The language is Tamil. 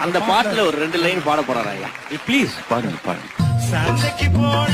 அந்த பாட்டுல ஒரு ரெண்டு லைன் பாட போறாரு ஐயா. ப்ளீஸ் பாருங்க பாருங்க. சந்தைக்கு போன